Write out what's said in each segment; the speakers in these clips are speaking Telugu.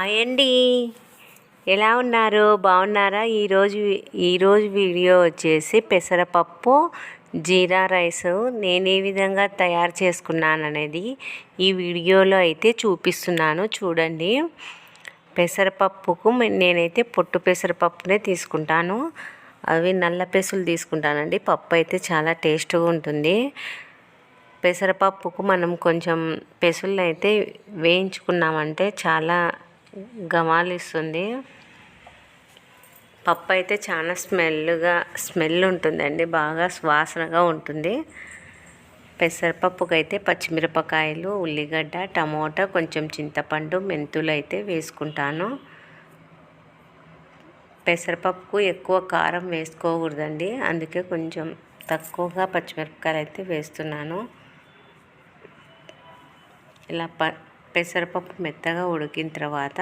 హాయ్ అండి. ఎలా ఉన్నారు? బాగున్నారా? ఈరోజు ఈరోజు వీడియో వచ్చేసి పెసరపప్పు జీరా రైస్. నేను ఏ విధంగా తయారు చేసుకున్నాను అనేది ఈ వీడియోలో అయితే చూపిస్తున్నాను. చూడండి. పెసరపప్పుకు నేనైతే పొట్టు పెసరపప్పునే తీసుకుంటాను. అవి నల్ల పెసులు తీసుకుంటానండి. పప్పు అయితే చాలా టేస్ట్గా ఉంటుంది. పెసరపప్పుకు మనం కొంచెం పెసులను అయితే వేయించుకున్నామంటే చాలా గమాలిస్తుంది. పప్పు అయితే చాలా స్మెల్గా స్మెల్ ఉంటుందండి. బాగా సువాసనగా ఉంటుంది. పెసరపప్పుకి అయితే పచ్చిమిరపకాయలు ఉల్లిగడ్డ టమోటా కొంచెం చింతపండు మెంతులు అయితే వేసుకుంటాను. పెసరపప్పుకు ఎక్కువ కారం వేసుకోకూడదండి. అందుకే కొంచెం తక్కువగా పచ్చిమిరపకాయలు అయితే వేస్తున్నాను. ఇలా ప పెసరపప్పు మెత్తగా ఉడికిన తర్వాత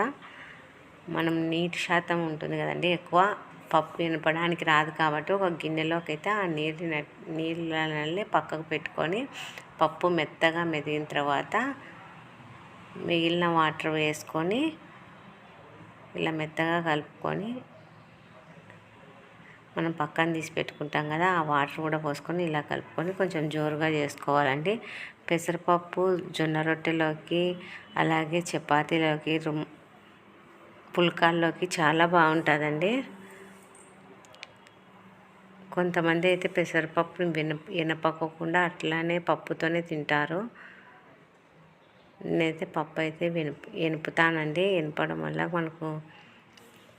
మనం నీటి శాతం ఉంటుంది కదండి ఎక్కువ పప్పు వినపడానికి రాదు కాబట్టి ఒక గిన్నెలోకి అయితే ఆ నీరు నీళ్ళని పక్కకు పెట్టుకొని పప్పు మెత్తగా మెదిగిన తర్వాత మిగిలిన వాటర్ వేసుకొని ఇలా మెత్తగా కలుపుకొని మనం పక్కన తీసి పెట్టుకుంటాం కదా ఆ వాటర్ కూడా పోసుకొని ఇలా కలుపుకొని కొంచెం జోరుగా చేసుకోవాలండి. పెసరపప్పు జొన్న రొట్టెలోకి అలాగే చపాతీలోకి రుమ్ పుల్కాల్లోకి చాలా బాగుంటుందండి. కొంతమంది అయితే పెసరపప్పుని విన వినపకోకుండా అట్లానే పప్పుతోనే తింటారు. నేనైతే పప్పు అయితే వినుపు వినుపుతానండి. వినపడం వల్ల మనకు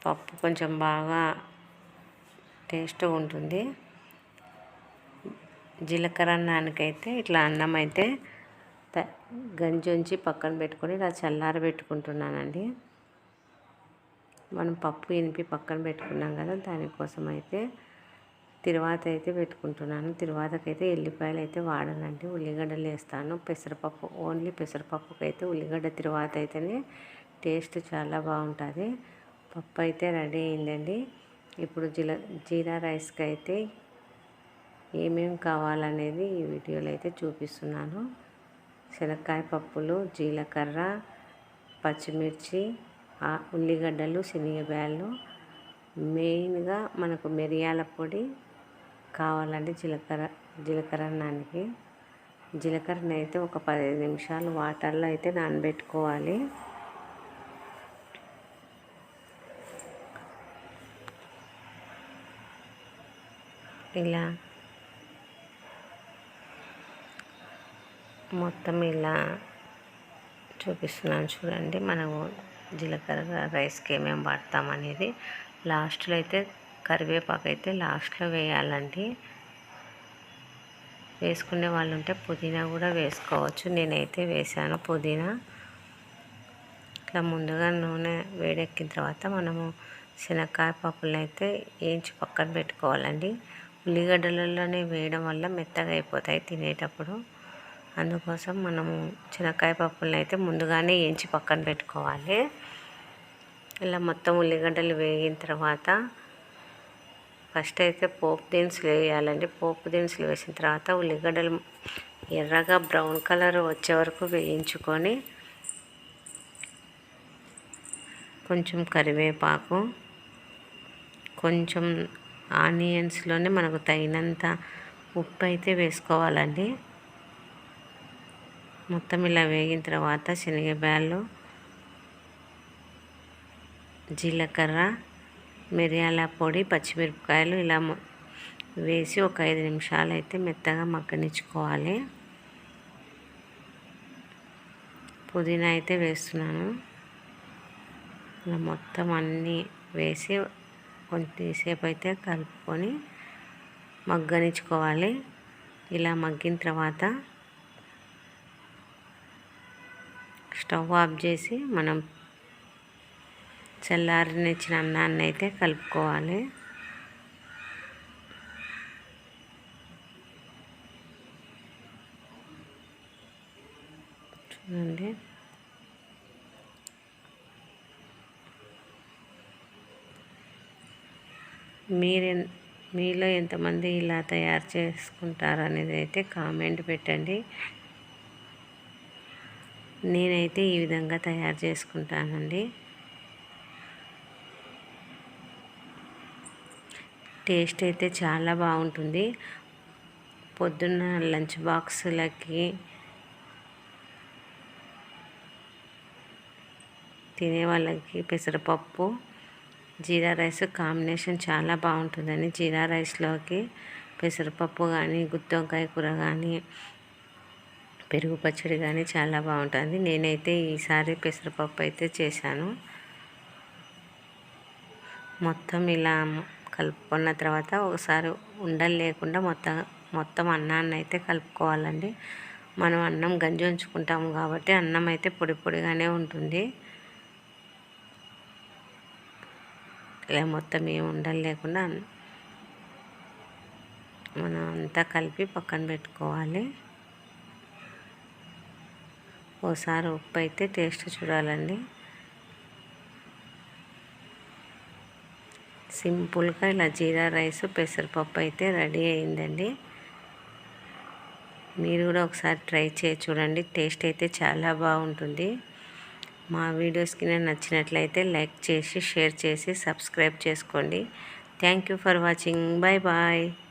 పప్పు కొంచెం బాగా టేస్ట్ ఉంటుంది. జీలకర్ర అన్నానికైతే ఇట్లా అన్నం అయితే త గంజి ఉంచి పక్కన పెట్టుకొని ఇలా చల్లార పెట్టుకుంటున్నానండి. మనం పప్పు ఇనిపి పక్కన పెట్టుకున్నాం కదా దానికోసం అయితే తిరువాత అయితే పెట్టుకుంటున్నాను. తిరువాతకైతే ఎల్లిపాయలు అయితే వాడనండి. ఉల్లిగడ్డలు వేస్తాను. పెసరపప్పు ఓన్లీ పెసరపప్పుకి అయితే ఉల్లిగడ్డ తిరువాత అయితేనే టేస్ట్ చాలా బాగుంటుంది. పప్పు అయితే రెడీ అయిందండి. ఇప్పుడు జీల జీరా రైస్కి అయితే ఏమేమి కావాలనేది ఈ వీడియోలో అయితే చూపిస్తున్నాను. శనక్కాయ పప్పులు జీలకర్ర పచ్చిమిర్చి ఆ- ఉల్లిగడ్డలు శనగబ్యాలు మెయిన్గా మనకు మిరియాల పొడి కావాలండి జీలకర్ర జీలకర్ర అన్నానికి. జీలకర్రని అయితే ఒక పదిహేను నిమిషాలు వాటర్లో అయితే నానబెట్టుకోవాలి. ఇలా మొత్తం ఇలా చూపిస్తున్నాను చూడండి. మనము జీలకర్ర రైస్కి ఏమేమి వాడతామనేది లాస్ట్లో అయితే కరివేపాకు అయితే లాస్ట్లో వేయాలండి. వేసుకునే వాళ్ళు ఉంటే పుదీనా కూడా వేసుకోవచ్చు. నేనైతే వేసాను పుదీనా. ఇట్లా ముందుగా నూనె వేడెక్కిన తర్వాత మనము శనక్కాయ పప్పులను అయితే వేయించి పక్కన పెట్టుకోవాలండి. ఉల్లిగడ్డలలోనే వేయడం వల్ల మెత్తగా అయిపోతాయి తినేటప్పుడు. అందుకోసం మనము శనక్కాయ పప్పులను అయితే ముందుగానే వేయించి పక్కన పెట్టుకోవాలి. ఇలా మొత్తం ఉల్లిగడ్డలు వేగిన తర్వాత ఫస్ట్ అయితే పోపు దినుసులు వేయాలండి. పోపు దినుసులు వేసిన తర్వాత ఉల్లిగడ్డలు ఎర్రగా బ్రౌన్ కలర్ వచ్చే వరకు వేయించుకొని కొంచెం కరివేపాకు కొంచెం ఆనియన్స్లోనే మనకు తగినంత ఉప్పు అయితే వేసుకోవాలండి. మొత్తం ఇలా వేగిన తర్వాత శనగబ్యాళ్ళు జీలకర్ర మిరియాల పొడి పచ్చిమిరపకాయలు ఇలా వేసి ఒక ఐదు నిమిషాలు అయితే మెత్తగా మగ్గనిచ్చుకోవాలి. పుదీనా అయితే వేస్తున్నాను. ఇలా మొత్తం అన్నీ వేసి కొంతసేపు అయితే కలుపుకొని మగ్గనిచ్చుకోవాలి. ఇలా మగ్గిన తర్వాత స్టవ్ ఆఫ్ చేసి మనం చల్లారనిచ్చిన అన్నాన్ని అయితే కలుపుకోవాలి. చూడండి. మీరే మీలో ఎంతమంది ఇలా తయారు చేసుకుంటారనేది అయితే కామెంట్ పెట్టండి. నేనైతే ఈ విధంగా తయారు చేసుకుంటానండి. టేస్ట్ అయితే చాలా బాగుంటుంది. పొద్దున్న లంచ్ బాక్సులకి తినే వాళ్ళకి పెసరపప్పు జీరా రైస్ కాంబినేషన్ చాలా బాగుంటుందని జీరా రైస్లోకి పెసరపప్పు కానీ గుత్తొంకాయ కూర కానీ పెరుగు పచ్చడి కానీ చాలా బాగుంటుంది. నేనైతే ఈసారి పెసరపప్పు అయితే చేశాను. మొత్తం ఇలా కలుపుకున్న తర్వాత ఒకసారి ఉండలు లేకుండా మొత్తం మొత్తం అన్నాన్ని అయితే కలుపుకోవాలండి. మనం అన్నం గంజి ఉంచుకుంటాము కాబట్టి అన్నం అయితే పొడి పొడిగానే ఉంటుంది. ఇలా మొత్తం ఏం ఉండలు లేకుండా మనం అంతా కలిపి పక్కన పెట్టుకోవాలి. ఓసారి ఉప్పు అయితే టేస్ట్ చూడాలండి. సింపుల్గా ఇలా జీరా రైస్ పెసరపప్పు అయితే రెడీ అయిందండి. మీరు కూడా ఒకసారి ట్రై చేసి చూడండి టేస్ట్ అయితే చాలా బాగుంటుంది. మా వీడియోస్కి నేను నచ్చినట్లయితే లైక్ చేసి షేర్ చేసి సబ్స్క్రైబ్ చేసుకోండి. Thank you for watching. Bye bye.